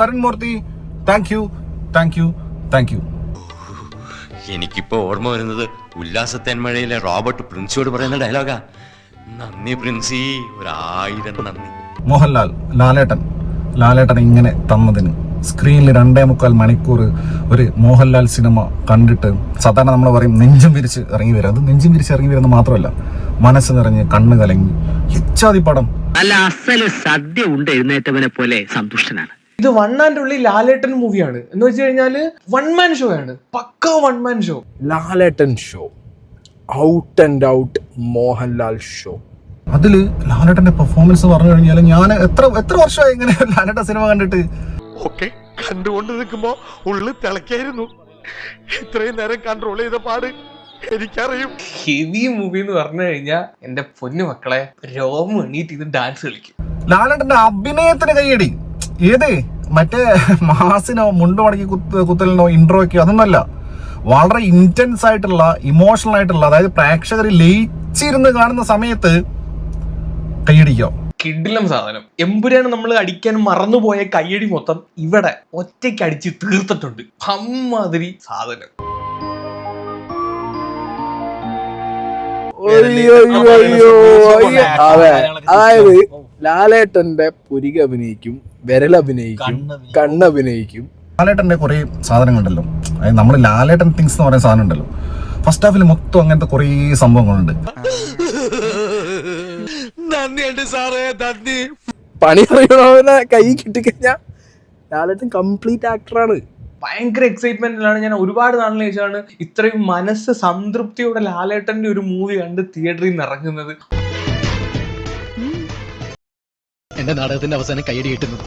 Tarun Moorthy thank you thank you thank you എനിക്കിപ്പോ ഓർമ്മ വരുന്നത് ഉല്ലാസത്തേന്മഴയിലെ റോബർട്ട് പ്രിൻസിയോട് പറയുന്ന ഡയലോഗാ. നന്ദി പ്രിൻസി ഒരായിരം നന്ദി. മോഹൻലാൽ ലാലേട്ടൻ. ലാലേട്ടൻ ഇങ്ങനെ തന്നതിന്. സ്ക്രീനിൽ രണ്ടേ മുക്കാൽ മണിക്കൂർ ഒരു മോഹൻലാൽ സിനിമ കണ്ടിട്ട് സാധാരണ നമ്മൾ പറയും നെഞ്ചും വിരിച്ച് ഇറങ്ങി വരും. അത് നെഞ്ചും വിരിച്ച് ഇറങ്ങി വരുന്നത് മാത്രമല്ല മനസ്സ് നിറഞ്ഞ് കണ്ണ് കലങ്ങി. ഇച്ചാതി പടം. അല്ല അസൽ സദ്യ ഉണ്ട് എഴുന്നേറ്റവനെ പോലെ സന്തുഷ്ടനാണ്. ഇത് വൺ ആൻഡ് ഉള്ളി ലാലേട്ടൻ മൂവിയാണ് എന്ന് വെച്ച് കഴിഞ്ഞാൽ വൺ മാൻ ഷോ ആണ്. പക്ക one man show Lalettan show out and out Mohanlal show അതിൽ ലാലേട്ടന്റെ പെർഫോമൻസ് പറഞ്ഞു കഴിഞ്ഞാൽ ഞാൻ എത്ര എത്ര വർഷമായി ഇങ്ങനെ ലാലേട്ടൻ സിനിമ കണ്ടിട്ട്? ഓക്കെ കണ്ടുകൊണ്ട് നിൽക്കുമ്പോ ഉള്ളിൽ തിളക്കായിരുന്നു ഇത്രയും നേരം കൺട്രോൾ ചെയ്ത പാട് എനിക്കറിയും. ഹെവി മൂവി എന്ന് പറഞ്ഞു കഴിഞ്ഞാൽ എന്റെ പൊന്നു മക്കളെ രോമം എണീറ്റ് ഇത് ഡാൻസ് കളിക്കും. ലാലേട്ടന്റെ അഭിനയത്തിന് കൈയടി. ഏത്? മറ്റേ മാസിനോ മുണ്ട് മടക്കി കുത്ത് കുത്തലിനോ ഇൻട്രോയ്ക്കോ അതൊന്നുമല്ല. വളരെ ഇന്റൻസ് ആയിട്ടുള്ള ഇമോഷണൽ ആയിട്ടുള്ള അതായത് പ്രേക്ഷകർ ലയിച്ചിരുന്ന് കാണുന്ന സമയത്ത് കൈയടിക്കോ കിഡിലും സാധനം. എമ്പുരാണ് നമ്മൾ അടിക്കാൻ മറന്നുപോയ കയ്യടി മൊത്തം ഇവിടെ ഒറ്റയ്ക്ക് അടിച്ച് തീർത്തിട്ടുണ്ട്. അമ്മാതിരി സാധനം. അതായത് ലാലേട്ടന്റെ പുരിക അഭിനയിക്കും വിരൽ അഭിനയിക്കും കണ്ണ് അഭിനയിക്കും. ലാലേട്ടന്റെ കുറെ സാധനങ്ങളുണ്ടല്ലോ. അതായത് നമ്മൾ ലാലേട്ടൻ തിങ്സ് എന്ന് പറയുന്ന സാധനം ഉണ്ടല്ലോ ഫസ്റ്റ് ഹാഫിൽ മൊത്തം അങ്ങനത്തെ കുറെ സംഭവങ്ങളുണ്ട്. പണി അറിയണവനെ കൈ കിട്ടിക്കഴിഞ്ഞാ ലാലേട്ടൻ കംപ്ലീറ്റ് ആക്ടറാണ് ഭയങ്കര എക്സൈറ്റ്മെന്റിലാണ് ഞാൻ ഒരുപാട് നാളിന് ശേഷമാണ് ഇത്രയും മനസ്സ് സംതൃപ്തിയോടെ ലാലേട്ടന്റെ ഒരു മൂവി കണ്ട് തിയേറ്ററിൽ നിന്ന് ഇറങ്ങുന്നത്. എന്റെ നാടകത്തിന്റെ അവസാനം കൈയടി കിട്ടുന്നത്